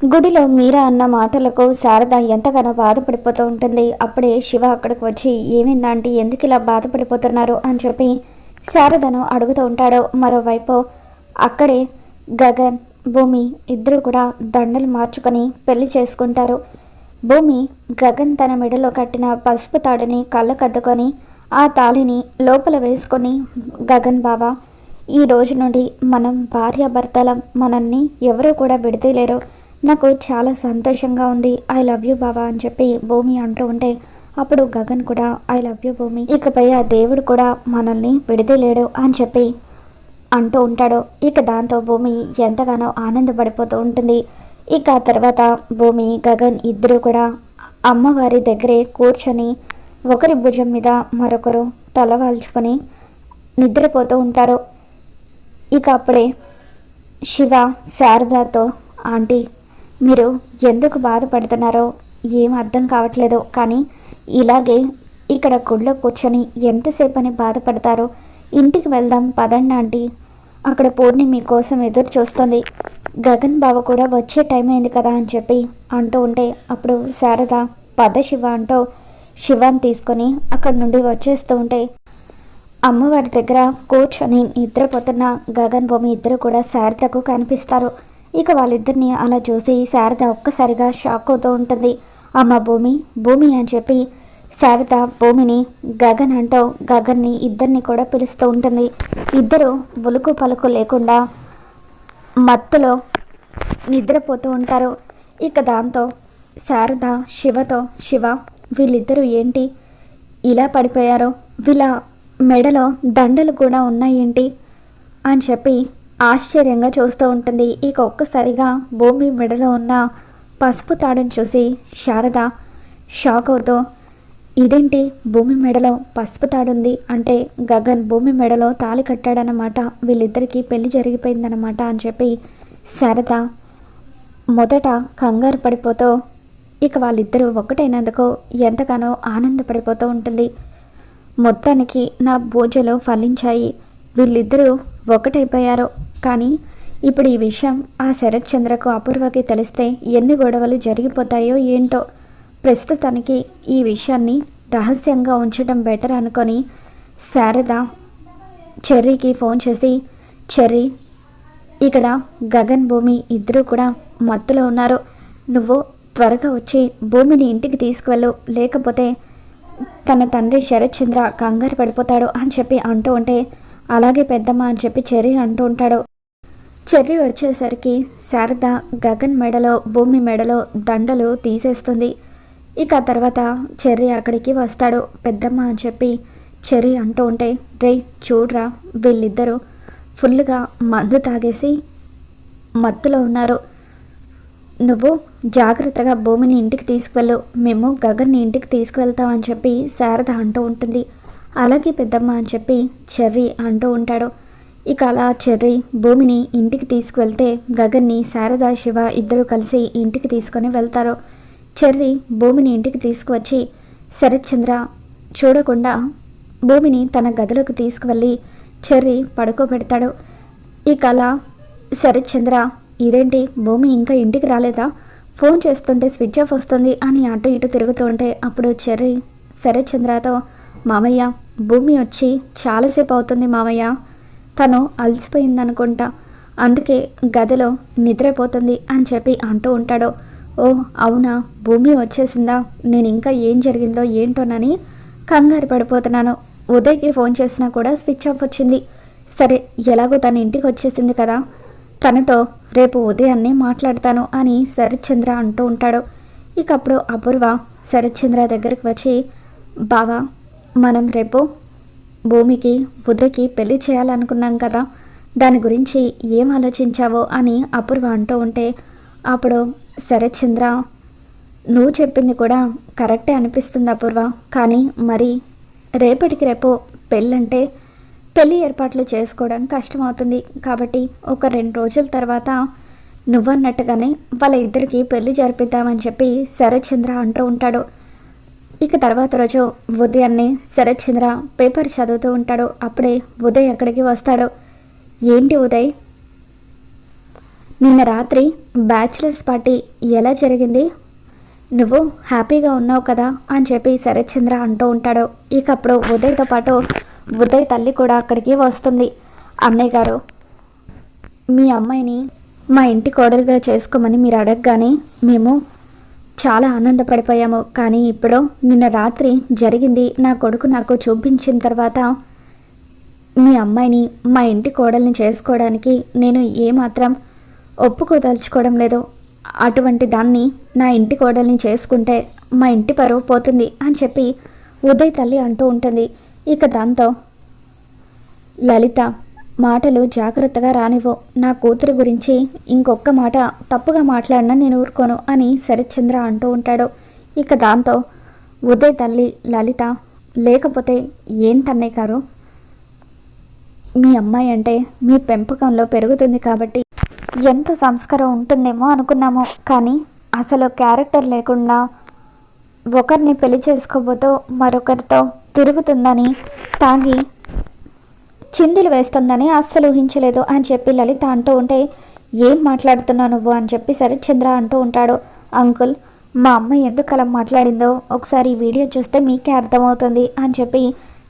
గుడిలో మీరా అన్న మాటలకు శారద ఎంతగానో బాధపడిపోతూ ఉంటుంది. అప్పుడే శివ అక్కడికి వచ్చి ఏమైందంటే ఎందుకు ఇలా బాధపడిపోతున్నారు? అని చెప్పి శారదను అడుగుతూ ఉంటాడు. మరోవైపు అక్కడే గగన్ భూమి ఇద్దరు కూడా దండలు మార్చుకొని పెళ్ళి చేసుకుంటారు. భూమి గగన్ తన మెడలో కట్టిన పసుపు తాడుని కళ్ళకద్దుకొని ఆ తాళిని లోపల వేసుకొని గగన్ బాబా ఈ రోజు నుండి మనం భార్యాభర్తలం. మనల్ని ఎవరూ కూడా విడతీయలేరు నాకు చాలా సంతోషంగా ఉంది. ఐ లవ్ యూ బాబా అని చెప్పి భూమి అంటూ ఉంటే అప్పుడు గగన్ కూడా ఐ లవ్ యూ భూమి. ఇకపై ఆ దేవుడు కూడా మనల్ని విడదలేడు అని చెప్పి అంటూ ఉంటాడు. ఇక దాంతో భూమి ఎంతగానో ఆనందపడిపోతూ ఉంటుంది. ఇక ఆ తర్వాత భూమి గగన్ ఇద్దరు కూడా అమ్మవారి దగ్గరే కూర్చొని ఒకరి భుజం మీద మరొకరు తలవాల్చుకొని నిద్రపోతూ ఉంటారు. ఇక అప్పుడే శివ శారదాతో ఆంటీ మీరు ఎందుకు బాధపడుతున్నారో ఏం అర్థం కావట్లేదు కానీ ఇలాగే ఇక్కడ గుళ్ళో కూర్చొని ఎంతసేపు అని బాధపడతారో ఇంటికి వెళ్దాం పదండి ఆంటీ. అక్కడ పూర్ణి మీకోసం ఎదురు చూస్తుంది. గగన్ బావ కూడా వచ్చే టైం అయింది కదా అని చెప్పి అంటూ ఉంటే అప్పుడు శారద పద శివ అంటూ శివాన్ని తీసుకొని అక్కడి నుండి వచ్చేస్తూ ఉంటే అమ్మవారి దగ్గర కూర్చొని నిద్రపోతున్న గగన్ భూమి ఇద్దరు కూడా శారదకు కనిపిస్తారు. ఇక వాళ్ళిద్దరిని అలా చూసి శారద ఒక్కసారిగా షాక్ అవుతూ ఉంటుంది. అమ్మ భూమి భూమి అని చెప్పి శారద భూమిని గగన్ అంటూ గగన్ని ఇద్దరిని కూడా పిలుస్తూ ఉంటుంది. ఇద్దరు ఉలుకు పలుకు లేకుండా మత్తులో నిద్రపోతూ ఉంటారు. ఇక దాంతో శారద శివతో శివ వీళ్ళిద్దరూ ఏంటి? ఇలా పడిపోయారు. వీళ్ళ మెడలో దండలు కూడా ఉన్నాయేంటి? అని చెప్పి ఆశ్చర్యంగా చూస్తూ ఉంటుంది. ఇక ఒక్కసారిగా భూమి మెడలో ఉన్న పసుపు తాడును చూసి శారద షాక్ అవుతూ ఇదేంటి? భూమి మెడలో పసుపు తాడుంది అంటే గగన్ భూమి మెడలో తాళి కట్టాడనమాట వీళ్ళిద్దరికీ పెళ్ళి జరిగిపోయిందనమాట అని చెప్పి శారద మొదట కంగారు పడిపోతూ ఇక వాళ్ళిద్దరూ ఒకటైనందుకు ఎంతగానో ఆనందపడిపోతూ ఉంటుంది. మొత్తానికి నా పూజలు ఫలించాయి. వీళ్ళిద్దరూ ఒకటైపోయారు. కానీ ఇప్పుడు ఈ విషయం ఆ శరత్ చంద్రకు అపూర్వకి తెలిస్తే ఎన్ని గొడవలు జరిగిపోతాయో ఏంటో. ప్రస్తుతానికి ఈ విషయాన్ని రహస్యంగా ఉంచడం బెటర్ అనుకొని శారద చెర్రీకి ఫోన్ చేసి చెర్రీ ఇక్కడ గగన్ భూమి ఇద్దరూ కూడా మత్తులో ఉన్నారు. నువ్వు త్వరగా వచ్చి భూమిని ఇంటికి తీసుకువెళ్ళు. లేకపోతే తన తండ్రి శరత్ చంద్ర కంగారు పడిపోతాడు అని చెప్పి అంటూ ఉంటే అలాగే పెద్దమ్మ అని చెప్పి చెర్రీ అంటూ ఉంటాడు. చెర్రి వచ్చేసరికి శారద గగన్ మెడలో భూమి మెడలో దండలు తీసేస్తుంది. ఇక ఆ తర్వాత చెర్రి అక్కడికి వస్తాడు. పెద్దమ్మ అని చెప్పి చెర్రీ అంటూ ఉంటే రే చూడ్రా వీళ్ళిద్దరూ ఫుల్గా మందు తాగేసి మత్తులో ఉన్నారు. నువ్వు జాగ్రత్తగా భూమిని ఇంటికి తీసుకువెళ్ళు. మేము గగన్ని ఇంటికి తీసుకువెళ్తామని చెప్పి శారద అంటూ ఉంటుంది. అలాగే పెద్దమ్మ అని చెప్పి చెర్రీ అంటూ ఉంటాడు. ఇక అలా చెర్రీ భూమిని ఇంటికి తీసుకువెళ్తే గగన్ని శారద శివ ఇద్దరు కలిసి ఇంటికి తీసుకొని వెళ్తారు. చెర్రీ భూమిని ఇంటికి తీసుకువచ్చి శరత్చంద్ర చూడకుండా భూమిని తన గదిలోకి తీసుకువెళ్ళి చెర్రీ పడుకోబెడతాడు. ఇక అలా శరత్చంద్ర ఇదేంటి భూమి ఇంకా ఇంటికి రాలేదా? ఫోన్ చేస్తుంటే స్విచ్ ఆఫ్ వస్తుంది అని అటు ఇటు తిరుగుతూ ఉంటే అప్పుడు చెర్రీ శరత్చంద్రతో మామయ్య భూమి వచ్చి చాలాసేపు అవుతుంది మామయ్య. తను అలసిపోయిందనుకుంటా. అందుకే గదిలో నిద్రపోతుంది అని చెప్పి అంటూ ఉంటాడు. ఓ అవునా? భూమి వచ్చేసిందా? నేను ఇంకా ఏం జరిగిందో ఏంటోనని కంగారు పడిపోతున్నాను. ఉదయ్కి ఫోన్ చేసినా కూడా స్విచ్ ఆఫ్ వచ్చింది. సరే ఎలాగో తన ఇంటికి వచ్చేసింది కదా. తనతో రేపు ఉదయాన్నే మాట్లాడతాను అని శరత్చంద్ర అంటూ ఉంటాడు. ఇకప్పుడు అపూర్వ శరత్చంద్ర దగ్గరికి వచ్చి బావా మనం రేపు భూమికి బుద్ధకి పెళ్ళి చేయాలనుకున్నాం కదా దాని గురించి ఏం ఆలోచించావో అని అపూర్వ అంటూ ఉంటే అప్పుడు శరత్చంద్ర నువ్వు చెప్పింది కూడా కరెక్టే అనిపిస్తుంది అపూర్వ. కానీ మరి రేపటికి రేపు పెళ్ళంటే పెళ్ళి ఏర్పాట్లు చేసుకోవడం కష్టమవుతుంది కాబట్టి ఒక రెండు రోజుల తర్వాత నువ్వన్నట్టుగానే వాళ్ళ ఇద్దరికి పెళ్ళి జరిపిద్దామని చెప్పి శరత్చంద్ర అంటూ ఉంటాడు. ఇక తర్వాత రోజు ఉదయాన్నే శరత్చంద్ర పేపర్ చదువుతూ ఉంటాడు. అప్పుడే ఉదయ్ అక్కడికి వస్తాడు. ఏంటి ఉదయ్? నిన్న రాత్రి బ్యాచిలర్స్ పార్టీ ఎలా జరిగింది? నువ్వు హ్యాపీగా ఉన్నావు కదా? అని చెప్పి శరత్చంద్ర అంటూ ఉంటాడు. ఇక అప్పుడు ఉదయ్తో పాటు ఉదయ్ తల్లి కూడా అక్కడికి వస్తుంది. అన్నయ్య గారు మీ అమ్మాయిని మా ఇంటి కోడలుగా చేసుకోమని మీరు అడగగానే మేము చాలా ఆనందపడిపోయాము. కానీ ఇప్పుడు నిన్న రాత్రి జరిగింది నా కొడుకు నాకు చూపించిన తర్వాత మీ అమ్మాయిని మా ఇంటి కోడల్ని చేసుకోవడానికి నేను ఏమాత్రం ఒప్పుకోదలుచుకోవడం లేదు. అటువంటి దాన్ని నా ఇంటి కోడల్ని చేసుకుంటే మా ఇంటి పరువు పోతుంది అని చెప్పి ఉదయ్ తల్లి అంటూ ఉంటుంది. ఇక దాంతో లలిత మాటలు జాగ్రత్తగా రానివ్వు. నా కూతురు గురించి ఇంకొక మాట తప్పుగా మాట్లాడినా నేను ఊరుకోను అని శరత్చంద్ర అంటూ ఉంటాడు. ఇక దాంతో ఉదయ్ తల్లి లలిత లేకపోతే ఏంటన్నయ్య గారు? మీ అమ్మాయి అంటే మీ పెంపకంలో పెరుగుతుంది కాబట్టి ఎంత సంస్కారం ఉంటుందేమో అనుకున్నాము. కానీ అసలు క్యారెక్టర్ లేకుండా ఒకరిని పెళ్ళి చేసుకోబోతో మరొకరితో తిరుగుతుందని తాగి చిందులు వేస్తుందని అస్సలు ఊహించలేదు అని చెప్పి లలిత అంటూ ఉంటే ఏం మాట్లాడుతున్నావు నువ్వు? అని చెప్పి శరత్చంద్ర అంటూ ఉంటాడు. అంకుల్ మా అమ్మ ఎందుకు అలా మాట్లాడిందో? ఒకసారి వీడియో చూస్తే మీకే అర్థమవుతుంది అని చెప్పి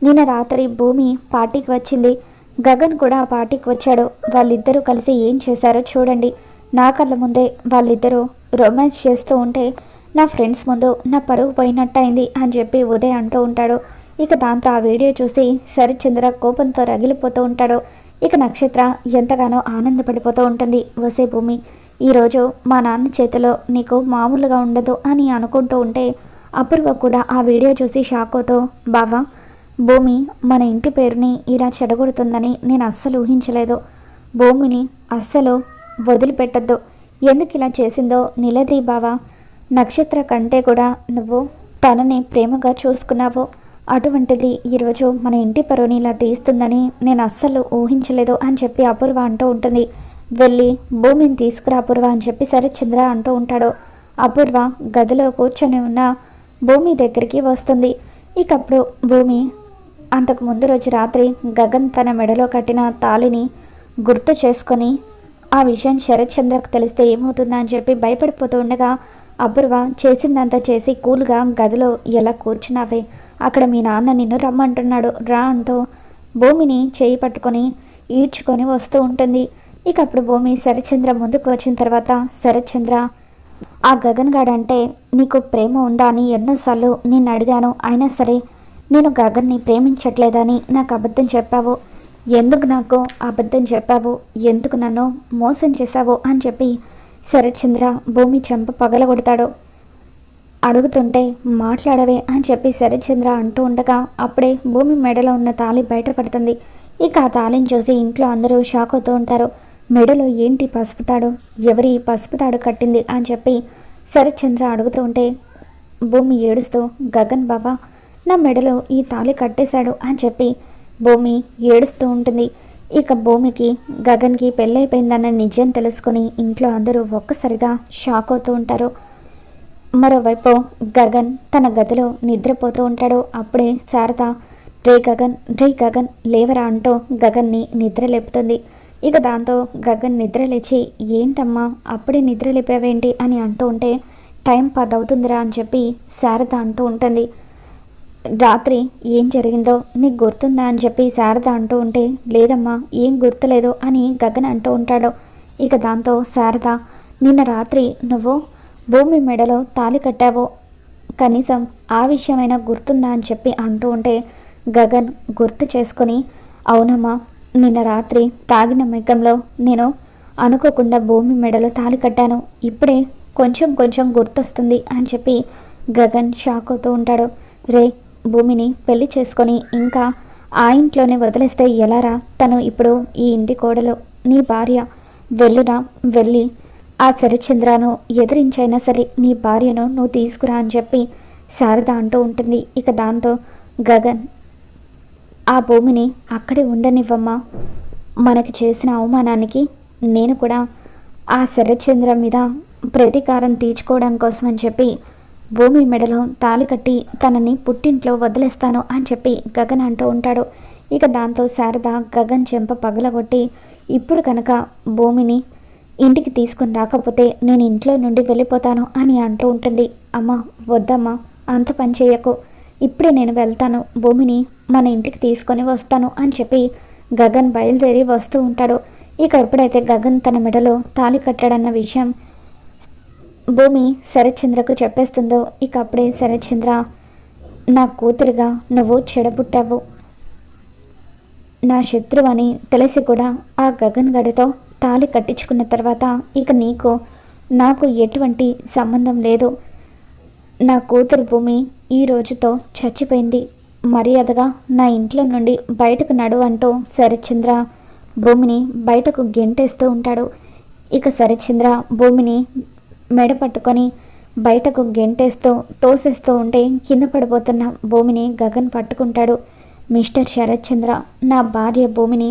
నిన్న రాత్రి భూమి పార్టీకి వచ్చింది. గగన్ కూడా ఆ పార్టీకి వచ్చాడు. వాళ్ళిద్దరూ కలిసి ఏం చేశారో చూడండి. నా కళ్ళ ముందే వాళ్ళిద్దరూ రొమాన్స్ చేస్తూ ఉంటే నా ఫ్రెండ్స్ ముందు నా పరువు పోయినట్టయింది అని చెప్పి ఉదయ్ అంటూ ఉంటాడు. ఇక దాంతో ఆ వీడియో చూసి సరిచంద్ర కోపంతో రగిలిపోతూ ఉంటాడు. ఇక నక్షత్ర ఎంతగానో ఆనందపడిపోతూ ఉంటుంది. వసే భూమి ఈరోజు మా నాన్న చేతిలో నీకు మామూలుగా ఉండదు అని అనుకుంటూ ఉంటే అపూర్వ కూడా ఆ వీడియో చూసి షాక్ అవుతూ బావా భూమి మన ఇంటి పేరుని ఇలా చెడగొడుతుందని నేను అస్సలు ఊహించలేదు. భూమిని అస్సలు వదిలిపెట్టద్దు. ఎందుకు ఇలా చేసిందో నిలదీ బావా. నక్షత్ర కంటే కూడా నువ్వు తనని ప్రేమగా చూసుకున్నావు. అటువంటిది ఈరోజు మన ఇంటి పరువుని ఇలా తీస్తుందని నేను అస్సలు ఊహించలేదు అని చెప్పి అపూర్వ అంటూ ఉంటుంది. వెళ్ళి భూమిని తీసుకురా అపూర్వ అని చెప్పి శరత్చంద్ర అంటూ ఉంటాడు. అపూర్వ గదిలో కూర్చొని ఉన్న భూమి దగ్గరికి వస్తుంది. ఇకప్పుడు భూమి అంతకు ముందు రోజు రాత్రి గగన్ తన మెడలో కట్టిన తాళిని గుర్తు చేసుకొని ఆ విషయం శరత్చంద్రకు తెలిస్తే ఏమవుతుందా అని చెప్పి భయపడిపోతూ ఉండగా అపూర్వ చేసిందంతా చేసి కూల్గా గదిలో ఎలా కూర్చున్నావే? అక్కడ మీ నాన్న నిన్ను రమ్మంటున్నాడు. రా అంటూ భూమిని చేయి పట్టుకొని ఈడ్చుకొని వస్తూ ఉంటుంది. ఇక అప్పుడు భూమి శరత్చంద్ర ముందుకు వచ్చిన తర్వాత శరత్చంద్ర ఆ గగన్ గాడంటే నీకు ప్రేమ ఉందా అని ఎన్నోసార్లు నిన్ను అడిగాను. అయినా సరే నేను గగన్ని ప్రేమించట్లేదని నాకు అబద్ధం చెప్పావు. ఎందుకు నాకు అబద్ధం చెప్పావు? ఎందుకు నన్ను మోసం చేశావు? అని చెప్పి శరత్చంద్ర భూమి చెంప పగలగొడతాడు. అడుగుతుంటే మాట్లాడవే అని చెప్పి శరత్చంద్ర అంటూ ఉండగా అప్పుడే భూమి మెడలో ఉన్న తాళి బయటపడుతుంది. ఇక ఆ తాళిని చూసి ఇంట్లో అందరూ షాక్ అవుతూ ఉంటారు. మెడలో ఏంటి పసుపు తాడు? ఎవరి పసుపుతాడు పసుపు తాడు కట్టింది? అని చెప్పి శరత్చంద్ర అడుగుతూ ఉంటే భూమి ఏడుస్తూ గగన్ బాబా నా మెడలో ఈ తాళి కట్టేశాడు అని చెప్పి భూమి ఏడుస్తూ ఉంటుంది. ఇక భూమికి గగన్కి పెళ్ళైపోయిందన్న నిజం తెలుసుకుని ఇంట్లో అందరూ ఒక్కసారిగా షాక్ అవుతూ ఉంటారు. మరోవైపు గగన్ తన గదిలో నిద్రపోతూ ఉంటాడు. అప్పుడే శారద రే గగన్ రే గగన్ లేవరా అంటూ గగన్ని నిద్ర లేపుతుంది. ఇక దాంతో గగన్ నిద్ర లేచి ఏంటమ్మా అప్పుడే నిద్ర లేపావేంటి? అని అంటూ ఉంటే టైం పది అవుతుందిరా అని చెప్పి శారద అంటూ ఉంటుంది. రాత్రి ఏం జరిగిందో నీకు గుర్తుందా? అని చెప్పి శారద అంటూ ఉంటే లేదమ్మా ఏం గుర్తులేదు అని గగన్ అంటూ ఉంటాడు. ఇక దాంతో శారద నిన్న రాత్రి నువ్వు భూమి మెడలో తాళి కట్టావు? కనీసం ఆ విషయమైనా గుర్తుందా అని చెప్పి అంటూ ఉంటే గగన్ గుర్తు చేసుకొని అవునమ్మా నిన్న రాత్రి తాగిన మెగ్గంలో నేను అనుకోకుండా భూమి మెడలో తాళి కట్టాను. ఇప్పుడే కొంచెం కొంచెం గుర్తొస్తుంది అని చెప్పి గగన్ షాక్ అవుతూ ఉంటాడు. రే భూమిని పెళ్ళి చేసుకొని ఇంకా ఆ ఇంట్లోనే వదిలేస్తే ఎలారా తను ఇప్పుడు ఈ ఇంటి కోడలు నీ భార్య వెళ్ళురా వెళ్ళి ఆ శరచంద్రను ఎదిరించైనా సరే నీ భార్యను నువ్వు తీసుకురా అని చెప్పి శారద అంటూ ఉంటుంది. ఇక దాంతో గగన్ ఆ భూమిని అక్కడే ఉండనివ్వమ్మా. మనకి చేసిన అవమానానికి నేను కూడా ఆ శరచంద్ర మీద ప్రతీకారం తీర్చుకోవడం కోసం అని చెప్పి భూమి మెడలో తాలి కట్టి తనని పుట్టింట్లో వదిలేస్తాను అని చెప్పి గగన్ అంటూ ఉంటాడు. ఇక దాంతో శారద గగన్ చెంప పగలగొట్టి ఇప్పుడు కనుక భూమిని ఇంటికి తీసుకుని రాకపోతే నేను ఇంట్లో నుండి వెళ్ళిపోతాను అని అంటూ ఉంటుంది. అమ్మ వద్దమ్మా అంత పని చేయకు. ఇప్పుడే నేను వెళ్తాను. భూమిని మన ఇంటికి తీసుకొని వస్తాను అని చెప్పి గగన్ బయలుదేరి వస్తూ ఉంటాడు. ఇక ఎప్పుడైతే గగన్ తన మెడలో తాళి కట్టాడన్న విషయం భూమి శరత్చంద్రకు చెప్పేస్తుందో ఇక అప్పుడే శరత్చంద్ర నా కూతురుగా నువ్వు చెడబుట్టావు. నా శత్రువు అని తెలిసి కూడా ఆ గగన్ గడితో తాళి కట్టించుకున్న తర్వాత ఇక నీకు నాకు ఎటువంటి సంబంధం లేదు. నా కూతురు భూమి ఈ రోజుతో చచ్చిపోయింది. మర్యాదగా నా ఇంట్లో నుండి బయటకు నడు అంటూ శరత్చంద్ర భూమిని బయటకు గెంటేస్తూ ఉంటాడు. ఇక శరత్చంద్ర భూమిని మెడ పట్టుకొని బయటకు గెంటేస్తూ తోసేస్తూ ఉంటే కింద పడిపోతున్న భూమిని గగన్ పట్టుకుంటాడు. మిస్టర్ శరత్చంద్ర నా భార్య భూమిని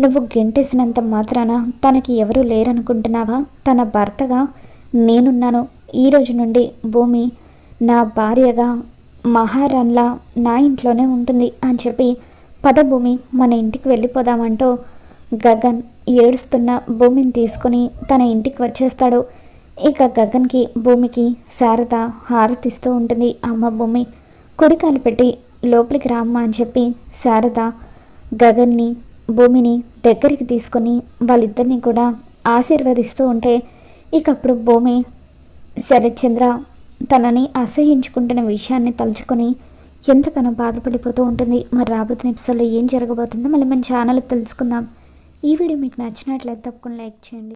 నువ్వు గెంటేసినంత మాత్రాన తనకి ఎవరూ లేరనుకుంటున్నావా? తన భర్తగా నేనున్నాను. ఈ రోజు నుండి భూమి నా భార్యగా మహారాణ్లా నా ఇంట్లోనే ఉంటుంది అని చెప్పి పదభూమి మన ఇంటికి వెళ్ళిపోదామంటూ గగన్ ఏడుస్తున్న భూమిని తీసుకుని తన ఇంటికి వచ్చేస్తాడు. ఇక గగన్కి భూమికి శారద హారతిస్తూ ఉంటుంది. అమ్మ భూమి కుడికాలు పెట్టి లోపలికి రామ్మ అని చెప్పి శారద గగన్ని భూమిని దగ్గరికి తీసుకొని వాళ్ళిద్దరిని కూడా ఆశీర్వదిస్తూ ఉంటే ఇకప్పుడు భూమి శరత్చంద్ర తనని అసహించుకుంటున్న విషయాన్ని తలుచుకొని ఎంతగానో బాధపడిపోతూ ఉంటుంది. మరి రాబోతున్న ఎపిసోడ్లో ఏం జరగబోతుందో మళ్ళీ మన ఛానల్ తెలుసుకుందాం. ఈ వీడియో మీకు నచ్చినట్లయితే తప్పకుండా లైక్ చేయండి.